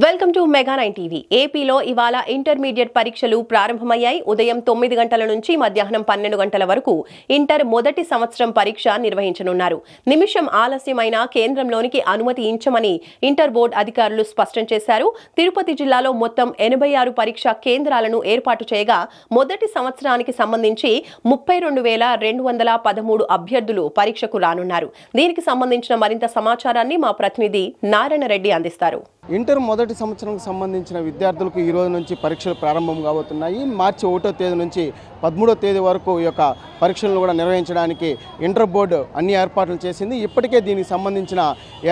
Welcome to mega nine TV. ఏపీలో ఇవాళ intermediate పరీక్షలు ప్రారంభమయ్యాయి. ఉదయం తొమ్మిది గంటల నుంచి మధ్యాహ్నం పన్నెండు గంటల వరకు ఇంటర్ మొదటి సంవత్సరం పరీక్ష నిర్వహించనున్నారు. నిమిషం ఆలస్యమైన కేంద్రంలోనికి అనుమతించమని ఇంటర్ బోర్డు అధికారులు స్పష్టం చేశారు. తిరుపతి జిల్లాలో మొత్తం ఎనభై ఆరు పరీక్షా కేంద్రాలను ఏర్పాటు చేయగా మొదటి సంవత్సరానికి సంబంధించి ముప్పై రెండు వేల రెండు వందల పదమూడు అభ్యర్థులు పరీక్షకు రానున్నారు. దీనికి సంబంధించిన మరింత సమాచారాన్ని మా ప్రతినిధి నారాయణ రెడ్డి అందిస్తారు. ఇంటర్ మొదటి సంవత్సరంకు సంబంధించిన విద్యార్థులకు ఈ రోజు నుంచి పరీక్షలు ప్రారంభం కాబోతున్నాయి. మార్చి ఒకటో తేదీ నుంచి పదమూడో తేదీ వరకు ఈ యొక్క పరీక్షలను కూడా నిర్వహించడానికి ఇంటర్ బోర్డు అన్ని ఏర్పాట్లు చేసింది. ఇప్పటికే దీనికి సంబంధించిన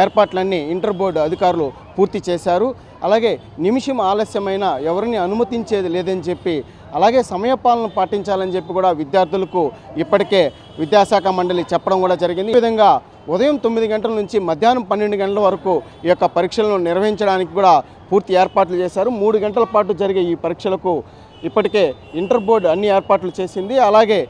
ఏర్పాట్లన్నీ ఇంటర్ బోర్డు అధికారులు పూర్తి చేశారు. అలాగే నిమిషం ఆలస్యమైన ఎవరిని అనుమతించేది లేదని చెప్పి అలాగే సమయపాలన పాటించాలని చెప్పి కూడా విద్యార్థులకు ఇప్పటికే విద్యాశాఖ మండలి చెప్పడం కూడా జరిగింది. ఈ విధంగా ఉదయం తొమ్మిది గంటల నుంచి మధ్యాహ్నం పన్నెండు గంటల వరకు ఈ యొక్క పరీక్షలను నిర్వహించడానికి కూడా పూర్తి ఏర్పాట్లు చేశారు. మూడు గంటల పాటు జరిగే ఈ పరీక్షలకు ఇప్పటికే ఇంటర్ బోర్డు అన్ని ఏర్పాట్లు చేసింది. అలాగే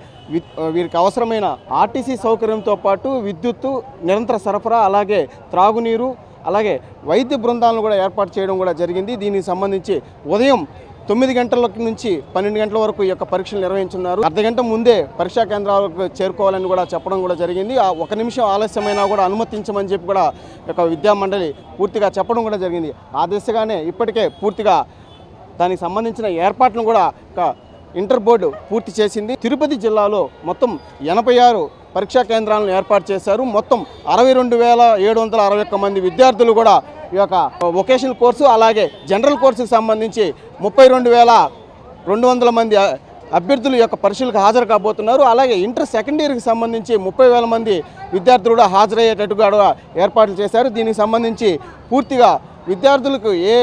వీరికి అవసరమైన ఆర్టీసీ సౌకర్యంతో పాటు విద్యుత్తు నిరంతర సరఫరా అలాగే త్రాగునీరు అలాగే వైద్య బృందాలను కూడా ఏర్పాటు చేయడం కూడా జరిగింది. దీనికి సంబంధించి ఉదయం తొమ్మిది గంటల నుంచి పన్నెండు గంటల వరకు ఈ యొక్క పరీక్షలు నిర్వహించున్నారు. అర్ధ గంట ముందే పరీక్షా కేంద్రాలకు చేరుకోవాలని కూడా చెప్పడం కూడా జరిగింది. ఆ ఒక నిమిషం ఆలస్యమైనా కూడా అనుమతించమని చెప్పి కూడా యొక్క విద్యా మండలి పూర్తిగా చెప్పడం కూడా జరిగింది. ఆ దిశగానే ఇప్పటికే పూర్తిగా దానికి సంబంధించిన ఏర్పాట్లను కూడా ఒక ఇంటర్ బోర్డు పూర్తి చేసింది. తిరుపతి జిల్లాలో మొత్తం ఎనభై ఆరు పరీక్షా కేంద్రాలను ఏర్పాటు చేశారు. మొత్తం అరవై రెండు వేల ఏడు వందల అరవై ఒక్క మంది విద్యార్థులు కూడా ఈ యొక్క వొకేషనల్ కోర్సు అలాగే జనరల్ కోర్సుకు సంబంధించి ముప్పై రెండు వేల రెండు వందల మంది అభ్యర్థులు యొక్క పరీక్షలకు హాజరు కాబోతున్నారు. అలాగే ఇంటర్ సెకండ్ ఇయర్కి సంబంధించి ముప్పై వేల మంది విద్యార్థులు కూడా హాజరయ్యేటట్టుగా ఏర్పాట్లు చేశారు. దీనికి సంబంధించి పూర్తిగా విద్యార్థులకు ఏ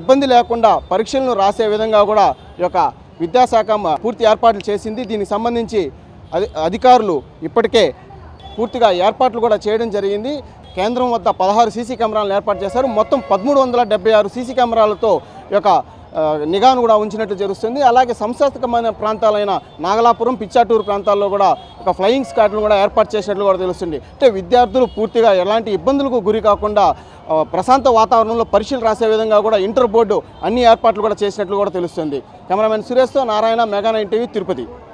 ఇబ్బంది లేకుండా పరీక్షలను రాసే విధంగా కూడా ఈ యొక్క విద్యాశాఖ పూర్తి ఏర్పాట్లు చేసింది. దీనికి సంబంధించి అధికారులు ఇప్పటికే పూర్తిగా ఏర్పాట్లు కూడా చేయడం జరిగింది. కేంద్రం వద్ద పదహారు సీసీ కెమెరాలను ఏర్పాటు చేశారు. మొత్తం పదమూడు వందల డెబ్బై ఆరు సీసీ కెమెరాలతో ఈ యొక్క నిఘాను కూడా ఉంచినట్లు జరుగుతుంది. అలాగే సంస్థాత్మకమైన ప్రాంతాలైన నాగలాపురం పిచ్చాటూరు ప్రాంతాల్లో కూడా ఒక ఫ్లయింగ్ స్క్వాడ్ను కూడా ఏర్పాటు చేసినట్లు కూడా తెలుస్తుంది. అంటే విద్యార్థులు పూర్తిగా ఎలాంటి ఇబ్బందులకు గురి కాకుండా ప్రశాంత వాతావరణంలో పరీక్షలు రాసే విధంగా కూడా ఇంటర్ బోర్డు అన్ని ఏర్పాట్లు కూడా చేసినట్లు కూడా తెలుస్తుంది. కెమెరామెన్ సురేష్తో నారాయణ మెగా ఇంటివి టీవీ తిరుపతి.